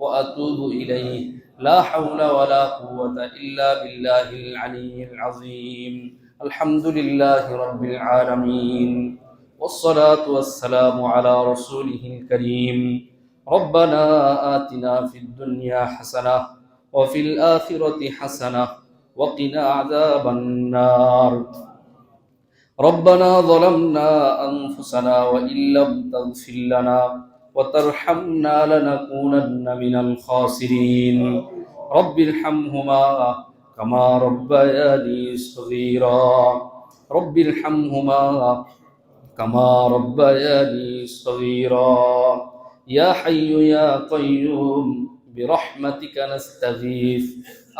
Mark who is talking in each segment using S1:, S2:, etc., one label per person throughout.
S1: وأتوب إليه لا حول ولا قوة إلا بالله العلي العظيم الحمد لله رب العالمين والصلاة والسلام على رسوله الكريم ربنا آتنا في الدنيا حسنة وفي الآخرة حسنة وقنا عذاب النار ربنا ظلمنا أنفسنا وإن لم تغفر لنا وترحمنا لنكونن من الخاسرين. رب ارحمهما كما ربياني صغيرا. رب ارحمهما كما ربياني صغيرا. يا حي يا قيوم برحمتك نستغيث.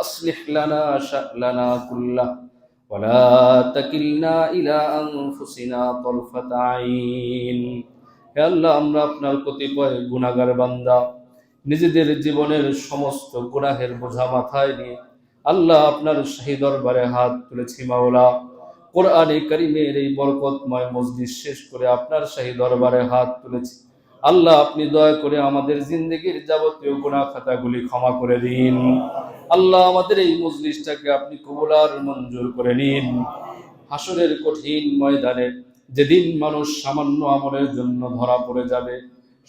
S1: أصلح لنا شأننا كله ولا تكلنا إلى أنفسنا طرفة عين. হে আল্লাহ, আমরা আপনার কতিপয় গুণাগার বান্দা, নিজেদের জীবনের সমস্ত গুনাহের বোঝা মাথায় নিয়ে আল্লাহ আপনার শাহী দরবারে হাত তুলেছি মাওলা। কোরআনে করিমের এই বরকতময় মসজিদ শেষ করে আপনার শাহী দরবারে হাত তুলেছি। আল্লাহ, আপনি দয়া করে আমাদের জিন্দগির যাবতীয় গুনাহ খাতাগুলি ক্ষমা করে দিন। আল্লাহ, আমাদের এই মজলিসটাকে আপনি কবুলার মঞ্জুর করে নিন। হাসরের কঠিন ময়দানে যেদিন মানুষ সামান্য আমলের জন্য ধরা পড়ে যাবে,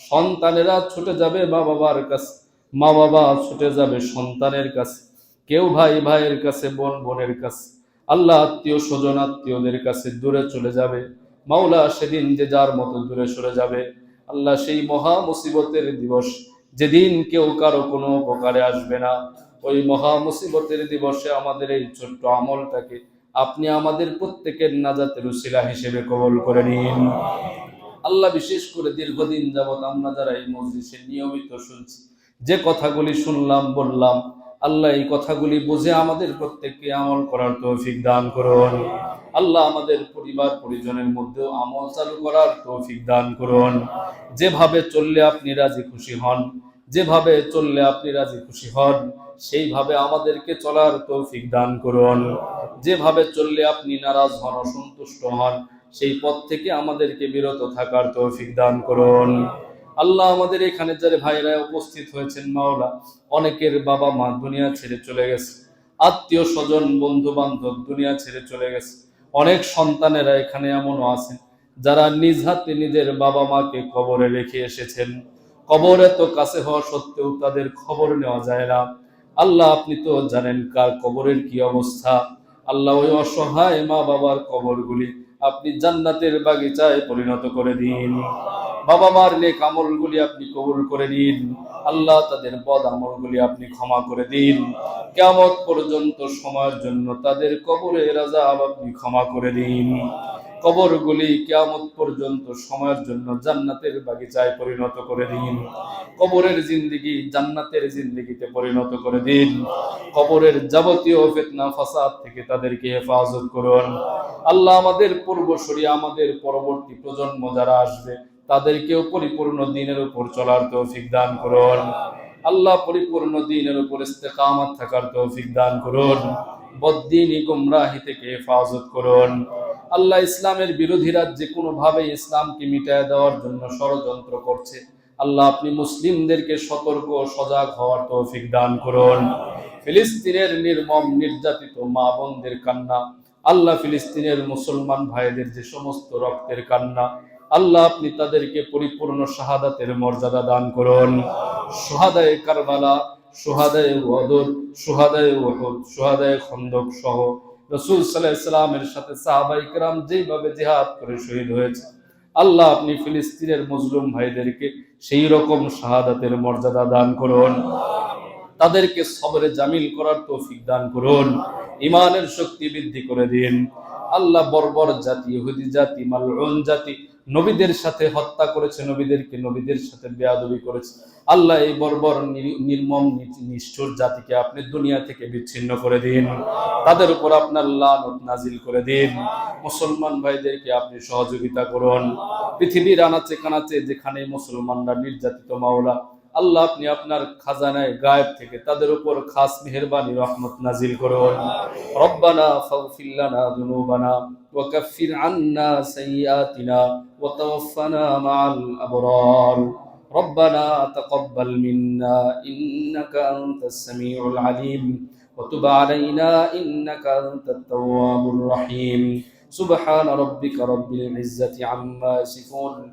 S1: সন্তানেরা ছুটে যাবে মা বাবার কাছে, মা বাবা ছুটে যাবে সন্তানের কাছে, কেউ ভাই ভাইয়ের কাছে, বোন বোনের কাছে, আল্লাহ আত্মীয় স্বজন আত্মীয়দের কাছে দূরে চলে যাবে, মাওলা সেদিন যে যার মতো দূরে সরে যাবে, আল্লাহ সেই মহা মুসিবতের দিবস যেদিন কেউ কারও কোনো উপকারে আসবে না, ওই মহা মুসিবতের দিবসে আমাদের এই ছোট্ট আমলটাকে আপনি আমাদের প্রত্যেকের নাজাতের উসিলা হিসেবে কবল করে নিন। আল্লাহ বিশেষ করে দীর্ঘদিন যাবৎ আমরা যারা এই মজলিসে নিয়মিত শুনছি, যে কথাগুলি শুনলাম, বললাম, আল্লাহ এই কথাগুলি বুঝে আমাদের প্রত্যেককে আমল করার তৌফিক দান করুন। আল্লাহ আমাদের পরিবার, পরিজনের মধ্যেও আমল চালু করার তৌফিক দান করুন। যেভাবে চললে আপনি রাজি খুশি হন যেভাবে চললে আপনি রাজি খুশি হন, সেইভাবে আমাদেরকে চলার তৌফিক দান করুন। যেভাবে চললে আপনি নারাজ হন, অসন্তুষ্ট হন, সেই পথ থেকে আমাদেরকে বিরত থাকার তৌফিক দান করুন। আল্লাহ আমাদের এখানে যারা ভাইরা উপস্থিত হয়েছেন, মাওলা, অনেকের বাবা মা দুনিয়া ছেড়ে চলে গেছে। আত্মীয় স্বজন বন্ধু বান্ধব দুনিয়া ছেড়ে চলে গেছে। অনেক সন্তানেরা এখানে এমনও আছেন, যারা নিজ হাতে নিজের বাবা মাকে কবরে রেখে এসেছেন। কবরে তো কাছে হওয়া সত্ত্বেও তাদের খবর নেওয়া যায় না। আল্লাহ, আপনি তো জানেন কার কবরের কি অবস্থা। আল্লাহ ওই অসহায় মা বাবার কবরগুলি আপনি জান্নাতের বাগিচায় পরিণত করে দিন। বাবা মার নেক আমলগুলি আপনি কবুল করে নিন। আল্লাহ তাদের বদ আমলগুলি আপনি ক্ষমা করে দিন। কেমত পর্যন্ত সময়ের জন্য তাদের কবরে রাজা আপনি ক্ষমা করে দিন। কবরগুলি কেয়ামত পর্যন্ত সময়ের জন্য জান্নাতের বাগিচায় পরিণত করে দিন। কবরের জিন্দিগি জান্নাতের জিন্দিগিতে পরিণত করে দিন। কবরের যাবতীয় ফিতনা, ফাসাদ থেকে তাদেরকে হেফাজত করুন। আল্লাহ আমাদের পূর্বসরী আমাদের পরবর্তী প্রজন্ম যারা আসবে, তাদেরকেও পরিপূর্ণ দিনের উপর চলার তৌফিক দান করুন। আল্লাহ পরিপূর্ণ দিনের উপর ইস্তেকামত থাকার তৌফিক দান করুন। বদ্দিনী গুমরাহি থেকে হেফাজত করুন। আল্লাহ ইসলামের বিরোধীরা যে কোনো ভাবে ইসলামকে মিটায় দেওয়ার জন্য ষড়যন্ত্র করছে। আল্লাহ আপনি মুসলিমদেরকে সতর্ক সজাগ হওয়ার তৌফিক দান করুন। ফিলিস্তিনের নির্মম নির্যাতিত মা বোনদের কান্না, আল্লাহ ফিলিস্তিনের মুসলমান ভাইদের যে সমস্ত রক্তের কান্না, আল্লাহ আপনি তাদেরকে পরিপূর্ণ শাহাদাতের মর্যাদা দান করুন। সোহাদায় কারবালা সোহাদায় ওয়াদর সোহাদায় ওহদ সোহাদায় খন্দক সহ রসুল সাল্লাহ সাথে সাহাবা ইকরাম যেইভাবে জেহাদ করে শহীদ হয়েছে, আল্লাহ আপনি ফিলিস্তিনের মুসলুম ভাইদেরকে সেই রকম শাহাদাতের মর্যাদা দান করুন। তাদেরকে সবরে জামিল করার তৌফিক দান করুন ইমানের শক্তি বৃদ্ধি করে দিন। আল্লাহ বর্বর জাতি, ইহুদি জাতি, মালউন জাতি, নবীদের সাথে হত্যা করেছে, নবীদেরকে নবীদের সাথে বেয়াদবি করেছে। আল্লাহ এই বর্বর নির্মম নিষ্ঠুর জাতিকে আপনি দুনিয়া থেকে বিচ্ছিন্ন করে দিন। তাদের উপর আপনার লানত নাজিল করে দিন। মুসলমান ভাইদেরকে আপনি সহযোগিতা করুন। পৃথিবীর আনাচে কানাচে যেখানে মুসলমানরা নির্যাতিত মাওলা আল্লাহ আপনি আপনার খাজানায় গায়েব থেকে তাদের উপর খাস মেহেরবানি রহমত নাজিল করুন রব্বানা ফাগফির লানা যুনুবানা وكفر عنا سيئاتنا وتوفنا مع الأبرار ربنا تقبل منا إنك أنت السميع العليم وتب علينا إنك أنت التواب الرحيم سبحان ربك رب العزة عما يصفون